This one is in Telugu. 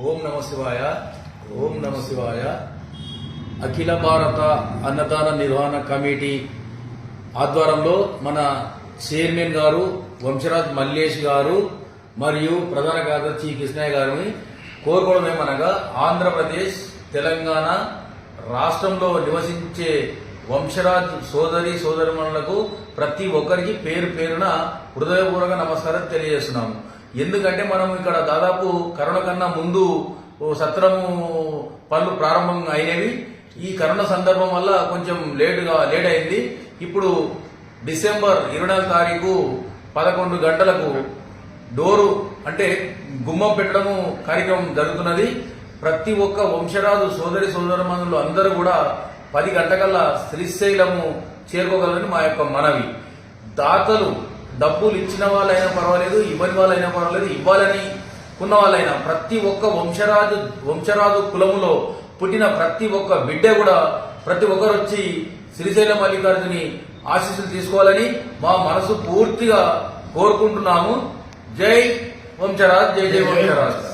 ఓం నమ శివాయ ఓం నమ శివాయ. అఖిల భారత అన్నదాన నిర్వహణ కమిటీ ఆధ్వర్యంలో మన చైర్మన్ గారు వంశరాజ్ మల్లేష్ గారు మరియు ప్రధాన కార్యదర్శి కృష్ణయ్య గారిని కోరుకోవడం ఏమనగా ఆంధ్రప్రదేశ్ తెలంగాణ రాష్ట్రంలో నివసించే వంశరాజ్ సోదరి సోదరిమణులకు ప్రతి ఒక్కరికి పేరు పేరున హృదయపూర్వక నమస్కారం తెలియజేస్తున్నాము. ఎందుకంటే మనం ఇక్కడ దాదాపు కరోనా కన్నా ముందు సత్రము పనులు ప్రారంభం అయినవి. ఈ కరోనా సందర్భం వల్ల కొంచెం లేటుగా లేట్ అయింది ఇప్పుడు డిసెంబర్ ఇరవై నాలుగు తారీఖు పదకొండు గంటలకు డోరు అంటే గుమ్మం పెట్టడము కార్యక్రమం జరుగుతున్నది. ప్రతి ఒక్క వంశరాజు సోదరి సోదరమణులు అందరూ కూడా పది గంటకల్లా శ్రీశైలము చేరుకోగలరని మా యొక్క మనవి. దాతలు డబ్బులు ఇచ్చిన వాళ్ళైనా పర్వాలేదు ఇవ్వని వాళ్ళైనా పర్వాలేదు ఇవ్వాలని ఉన్న వాళ్ళైనా ప్రతి ఒక్క వంశరాజు వంశరాజు కులములో పుట్టిన ప్రతి ఒక్క బిడ్డ కూడా ప్రతి ఒక్కరు వచ్చి శ్రీశైల మల్లికార్జుని ఆశీస్సులు తీసుకోవాలని మా మనసు పూర్తిగా కోరుకుంటున్నాము. జై వంశరాజ్ జై జై వంశరాజ్.